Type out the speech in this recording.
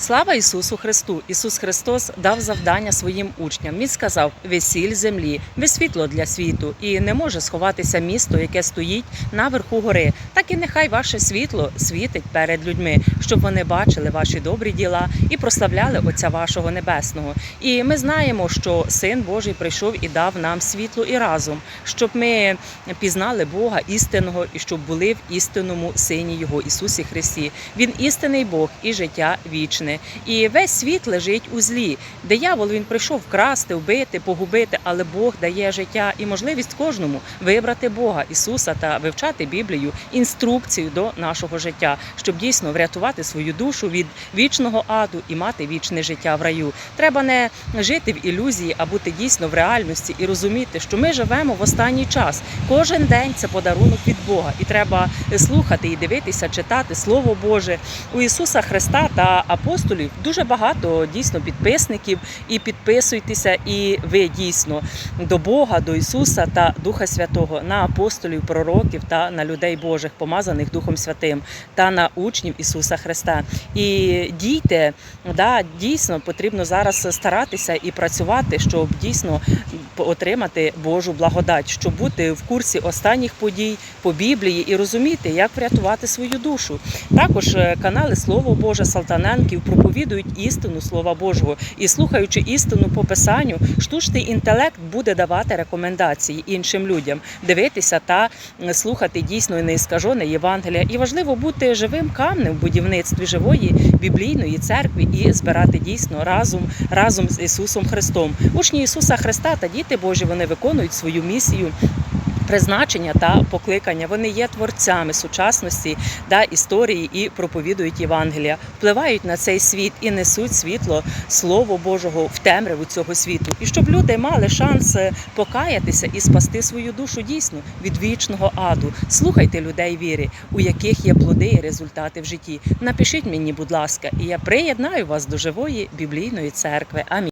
Слава Ісусу Христу! Ісус Христос дав завдання своїм учням. Він сказав: ви сіль землі, ви світло для світу, і не може сховатися місто, яке стоїть на верху гори. Так і нехай ваше світло світить перед людьми, щоб вони бачили ваші добрі діла і прославляли Отця вашого небесного. І ми знаємо, що Син Божий прийшов і дав нам світло і разум, щоб ми пізнали Бога істинного і щоб були в істинному Сині Його Ісусі Христі. Він істинний Бог і життя вічне. І весь світ лежить у злі. Диявол він прийшов вкрасти, вбити, погубити, але Бог дає життя і можливість кожному вибрати Бога Ісуса та вивчати Біблію, інструкцію до нашого життя, щоб дійсно врятувати свою душу від вічного аду і мати вічне життя в раю. Треба не жити в ілюзії, а бути дійсно в реальності і розуміти, що ми живемо в останній час. Кожен день це подарунок від Бога, і треба слухати і дивитися, читати Слово Боже у Ісуса Христа та апостолів. Дуже багато дійсно підписників. І підписуйтеся, і ви дійсно до Бога, до Ісуса та Духа Святого на апостолів, пророків та на людей Божих, помазаних Духом Святим, та на учнів Ісуса Христа. І дійте, да, дійсно потрібно зараз старатися і працювати, щоб дійсно отримати Божу благодать, щоб бути в курсі останніх подій по Біблії і розуміти, як врятувати свою душу. Також е, канали Слово Боже Салтаненків проповідують істину Слова Божого і слухаючи істину по писанню, штучний інтелект буде давати рекомендації іншим людям, дивитися та слухати дійсно неіскажене Євангелія. І важливо бути живим камнем в будівництві живої біблійної церкви і збирати дійсно разом разом з Ісусом Христом. Учні Ісуса Христа та діти Божі вони виконують свою місію. Призначення та покликання вони є творцями сучасності да, історії і проповідують Євангелія, впливають на цей світ і несуть світло Слово Божого в темряву цього світу. І щоб люди мали шанс е, покаятися і спасти свою душу дійсно від вічного аду. Слухайте людей віри, у яких є плоди і результати в житті. Напишіть мені, будь ласка, і я приєднаю вас до живої біблійної церкви. Амінь.